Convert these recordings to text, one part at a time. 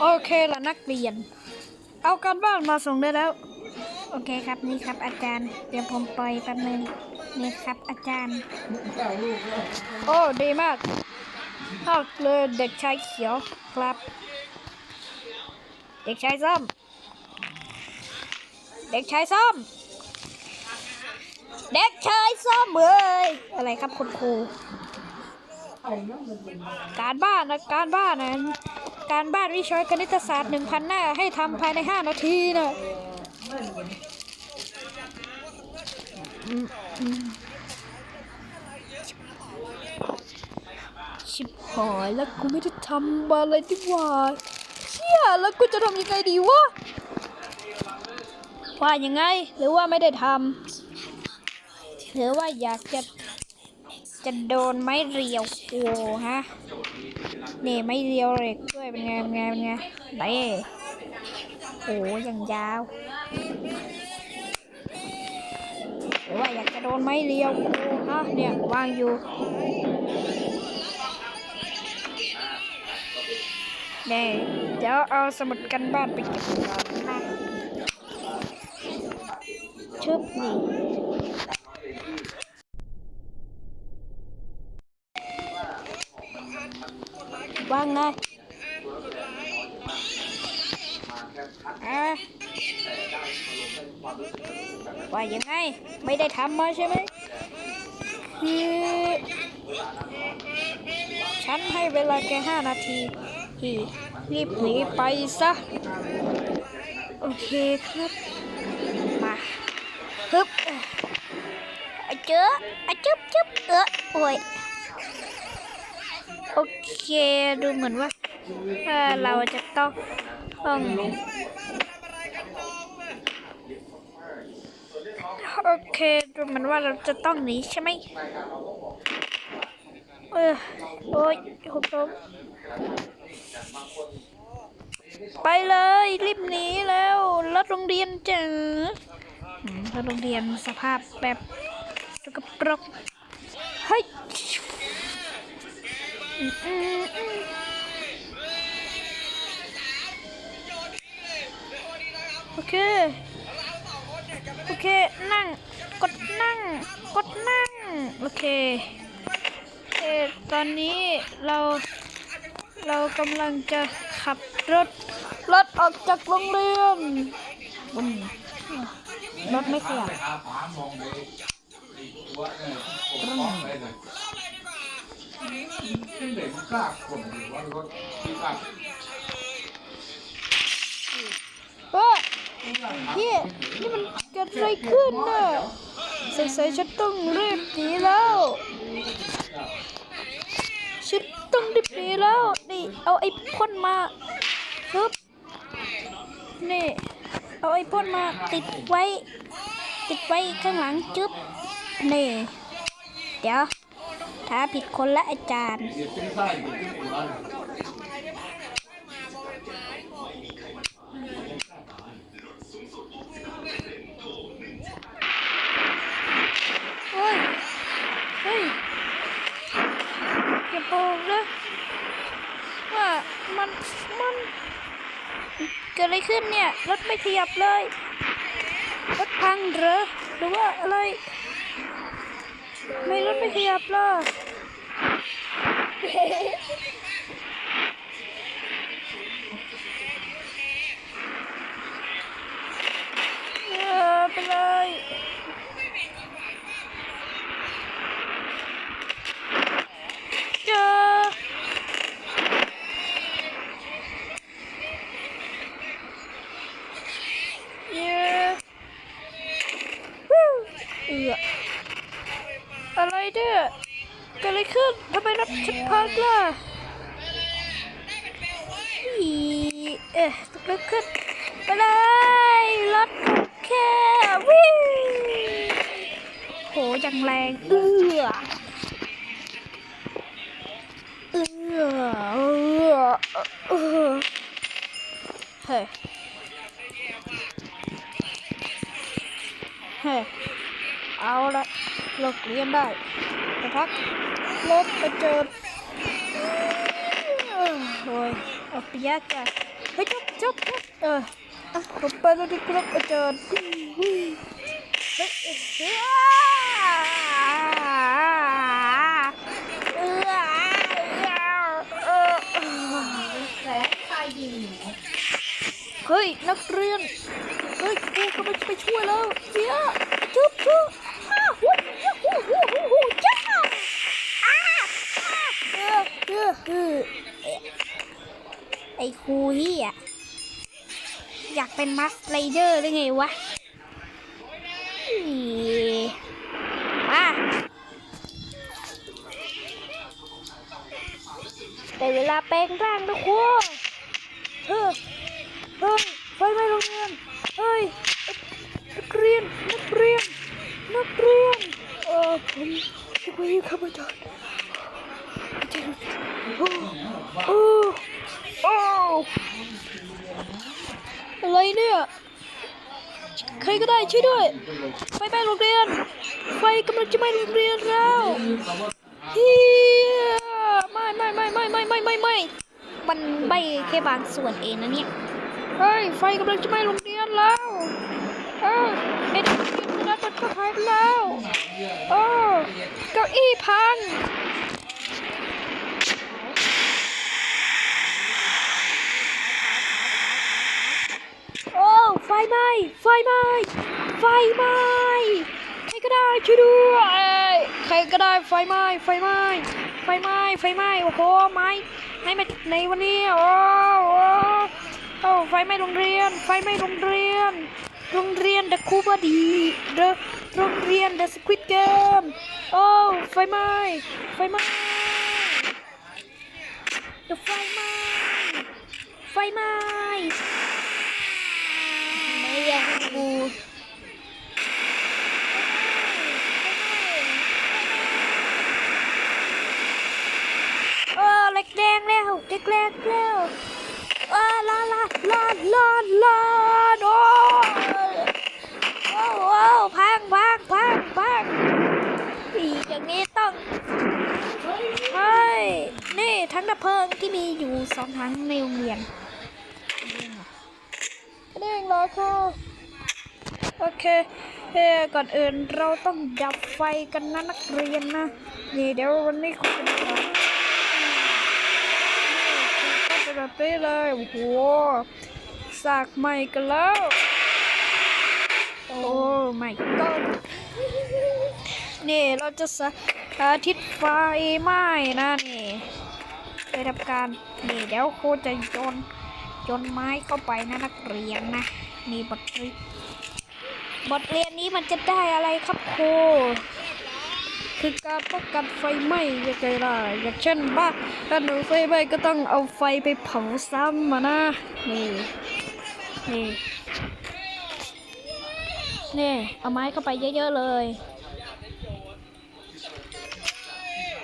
โอเคละนักเรียน เอาการบ้านมาส่งได้แล้ว โอเคครับนี่ครับอาจารย์ เดี๋ยวผมปล่อยแป๊บนึงนี่ครับอาจารย์ โอ้ดีมากเอาเลยเด็กชายเขียวครับ เด็กชายส้ม เด็กชายส้ม เด็กชายส้มเอ้ยอะไรครับคุณครู การบ้านนะการบ้านนะ การบ้านวิชาคณิตศาสตร์หนึ่งพันหน้าให้ทำภายในห้านาทีนะชิบหายแล้วกูไม่ได้ทำอะไรดีกว่าเชี่ยแล้วกูจะทำยังไงดีวะว่ายังไงหรือว่าไม่ได้ทำหรือว่าอยากจะจะโดนไม้เรียวโอ้ฮะ นี่ไม้เรียวเหล็กด้วยเป็นไงเป็นไงเป็นไงไหนโอ้ยังยาวหรือว่าอยากจะโดนไม้เรียวฮะเนี่ยวางอยู่นี่เดี๋ยวเอาสมุดกันบ้านไปเก็บก่อนนะชึบนี่ ไงอะว่ายังไง ไม่ได้ทำมาใช่ไหมคือฉันให้เวลาแค่ห้านาทีที่รีบหนีไปซะ โอเคครับ มาฮึบอเจออจึ๊บจึ๊บเออโอ้ย โอเคดูเหมือนว่าเราจะต้องต้องโอเคดูเหมือนว่าเราจะต้องหนีใช่ไหมเออโอ้ยหกล้มไปเลยรีบหนีแล้วรถโรงเรียนเจออืมรถโรงเรียนสภาพแบบสกปรกเฮ้ย โอเค โอเค นั่ง กดนั่ง กดนั่ง โอเคเออตอนนี้เรา เรากำลังจะขับรถ รถออกจากโรงเรียนบุ้มรถไม่ขยับ อาผามองไปตัวเนี่ยผมมองไปเลยเด็กกล้าคนหรือว่ารถที่กล้าเฮ้ยพี่นี่มันเกิดอะไรขึ้นน่ะสงสัยฉันต้องรีบหนีแล้วฉันต้องรีบหนีแล้วนี่เอาไอ้พ่นมาฮึบนี่เอาไอ้พ่นมาติดไว้ ติดไว้ข้างหลังจึ๊บนี่เดี๋ยว ถ้าผิดคนละอาจารย์เด็กเป็นไส้เด็กเป็นหัวเฮ้ย เฮ้ยอย่าบอกนะว่ามันมันเกิดอะไรขึ้นเนี่ย รถไม่ขยับเลย รถพังเหรอ หรือว่าอะไร ไม่รถไม่ขยับเล่ะ เออไปเลยเจอเย้วู้เอืออะไรเนี่ย เกิดอะไรขึ้นทำไมรถฉันพังล่ะอีเอ๊ะตกเกิดขึ้นไปเลยรถแค่วิ่งโหอย่างแรงเอือเอือเอือเอเฮ้ยเฮ้ยเอาละเลิกเรียนได้ พักลบกระเจิดโอ้ยออกไปยากจ้เฮ้ยจบจบจบเอออมไปแล้วที่กลับกระเจิดเฮ้ยเฮ้ยนักเรียน เฮ้ยครูกำลังจไปช่วยแล้วเจี๊ยบชุบชุบฮ่าหุ่นฮ่าหุ่นหุ่นหุ่น เออไอ้ครูเฮียอยากเป็นมัสไลเดอร์หรือไงวะอีอะแต่เวลาแปลงร่างนะครูเฮ้ยเฮ้ยไฟไหม้โรงเรียนเฮ้ยนักเรียนนักเรียนนักเรียนเออผมจะไปครับอาจารย์อาจารย์ โอ้โอ้อะไรเนี่ย ใครก็ได้ช่วยด้วย ไฟไหม้โรงเรียน ไฟกำลังจะไหม้โรงเรียนแล้วเฮียไม่ไม่ไม่ไม่ไม่ไม่ไม่ไม่มันใบแค่บางส่วนเองนะเนี่ย เฮ้ย ไฟกำลังจะไหม้โรงเรียนแล้วเออเอ็ดเรียนคนนั้นมันก็หายไปแล้วโอ้เก้าอี้พัง โอ้ ไฟไหม้ไฟไหม้ไฟไหม้ใครก็ได้ช่วยด้วยใครก็ได้ไฟไหม้ไฟไหม้ไฟไหม้ไฟไหม้โอ้โหไม้ไม้มาจากไหนวะเนี่ยโอ้โอ้โอ้ไฟไหม้โรงเรียน ไฟไหม้โรงเรียน โรงเรียนเดอะคูบอดีเดอะโรงเรียนเดอะสควิดเกมโอ้ไฟไหม้ไฟไหม้เดอะไฟไหม้ไฟไหม้อยากกู เออเล็กแดงแล้วเล็กแดงแล้วเออลาลาลาลาลาโอ้โอ้โอ้พังพังพังพังอีอย่างนี้ต้องเฮ้ยนี่ทั้งดับ เพลิงที่มีอยู่สองถังในโรงเรียนเด้งเหรอครูโอเคเฮ้ก่อนอื่นเราต้องดับไฟกันนะนักเรียนนะ นี่เดี๋ยววันนี้ครูจะสอนก็จะแบบนี้เลยโอ้โหสากใหม่กันแล้ว โอ้ไม่ก็นี่เราจะสาธิตไฟไหม้นะนี่ ไปทำการนี่เดี๋ยวครูจะโยนโยนไม้เข้าไปนะนักเรียนนะนี่บทเรียนบทเรียนนี้มันจะได้อะไรครับครูคือการป้องกันไฟไหม้ยังไงล่ะอย่างเช่นบ้านถ้าหนูไฟไหม้ก็ต้องเอาไฟไปเผาซ้ำมานะนี่นี่นี่เอาไม้เข้าไปเยอะๆเลย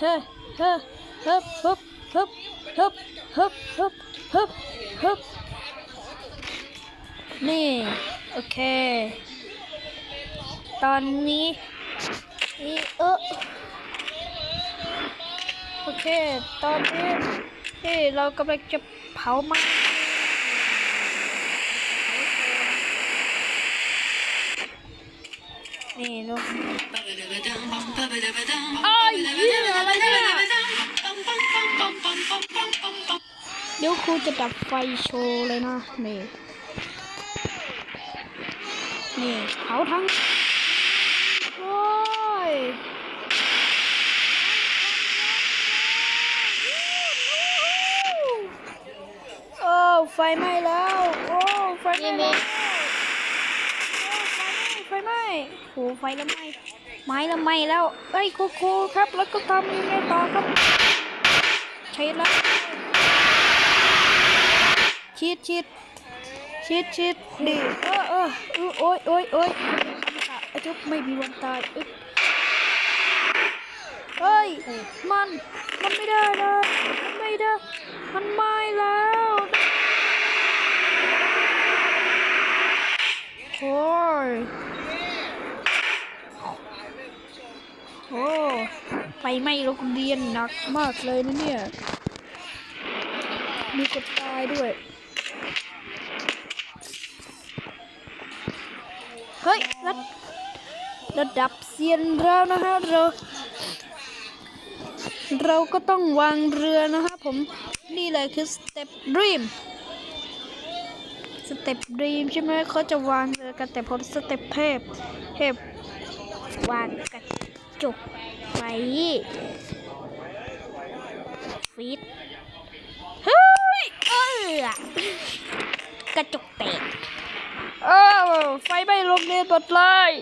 เฮ้เฮ้ฮึบฮึบฮึบ ฮึบฮึบฮึบฮึบฮึบนี่ โอเค ตอนนี้นี่เออโอเค ตอนนี้นี่เรากำลังจะเผาม้นี่ลูกอ้ยอะไรเนี่ย เดี๋ยวครูจะดับไฟโชว์เลยนะนี่นี่เผาทั้งโอ้ยโอ้ไฟไหม้แล้วโอ้ไฟไหม้แล้วโอ้ไฟไหม้ไฟไหม้โหไฟแล้วไหม้ไม้แล้วไหม้แล้วเอ้ยครูครูครับแล้วก็ทำยังไงต่อครับ ใช้แล้ว ชิดชิดชิดชิดดิเออเออเออโอ้ยโอ้ยโอ้ยไอ้จุ๊บไม่มีวันตายอึ๊บเฮ้ยมันมันไม่ได้เลยมันไม่ได้มันไม้แล้วโอ้ยโอ้ไฟไหม้โรงเรียนหนักมากเลยนะเนี่ยมีกดตายด้วย เฮ้ยระระดับเซียนแล้วนะฮะเรา เราก็ต้องวางเรือนะฮะผม นี่เลยคือสเต็ปดรีมสเต็ปดรีมใช่ไหมเขาจะวางเรือกันแต่ผมสเต็ปเทพเทพวางกระจกไฟฟีด อกระจกแตกเออไฟไหม้โรงเรียนหมดเลย